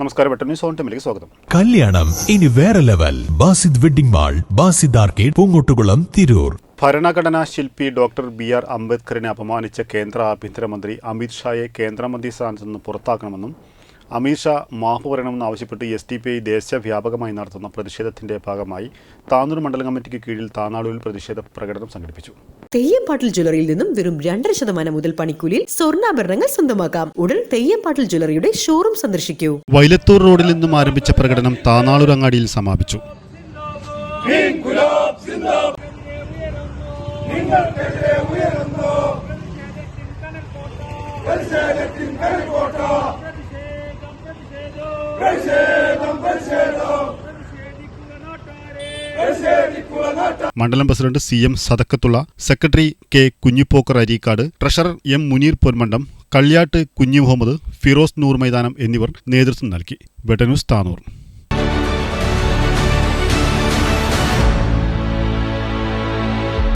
നമസ്കാരം വെട്ട news on ടൈമിലേക്ക് സ്വാഗതം. കല്യാണം ഇനി വേറെ level. Basid wedding mall Basid arcade Poongottukulam Tirur. ഭരണഘടനാ ശില്പി ഡോക്ടർ ബി ആർ അംബേദ്കറിനെ അപമാനിച്ച കേന്ദ്ര ആഭ്യന്തരമന്ത്രി അമിത് ഷായെ കേന്ദ്രമന്ത്രി സ്ഥാനത്ത് നിന്ന് പുറത്താക്കണമെന്നും അമിത് ഷാ മാപ്പ് വരണമെന്ന് ആവശ്യപ്പെട്ട് എസ് ഡി പി ഐ ദേശവ്യാപകമായി നടത്തുന്ന പ്രതിഷേധത്തിന്റെ ഭാഗമായി താനൂർ മണ്ഡലം കമ്മിറ്റിക്ക് കീഴിൽ താനാളൂരിൽ പ്രതിഷേധ പ്രകടനം സംഘടിപ്പിച്ചു. തെയ്യംപാട്ടിൽ ജ്വല്ലറിയിൽ നിന്നും വെറും രണ്ടര ശതമാനം മുതൽ പണിക്കൂലിയിൽ സ്വർണാഭരണങ്ങൾ സ്വന്തമാക്കാം. ഉടൻ തെയ്യംപാട്ടിൽ ജ്വല്ലറിയുടെ ഷോറൂം സന്ദർശിക്കൂ. വൈലത്തൂർ റോഡിൽ നിന്നും ആരംഭിച്ച പ്രകടനം താനാളൂർ അങ്ങാടിയിൽ സമാപിച്ചു. മണ്ഡലം president C M Sadakkathulla secretary K Kunhippokkar Areekkad treasurer M Muneer Ponmundam Kalliyatt Kunhi Muhammed Firoz നൂർ മൈതാനം എന്നിവർ നേതൃത്വം നൽകി. ബെട്ടന്യൂസ് താനൂർ.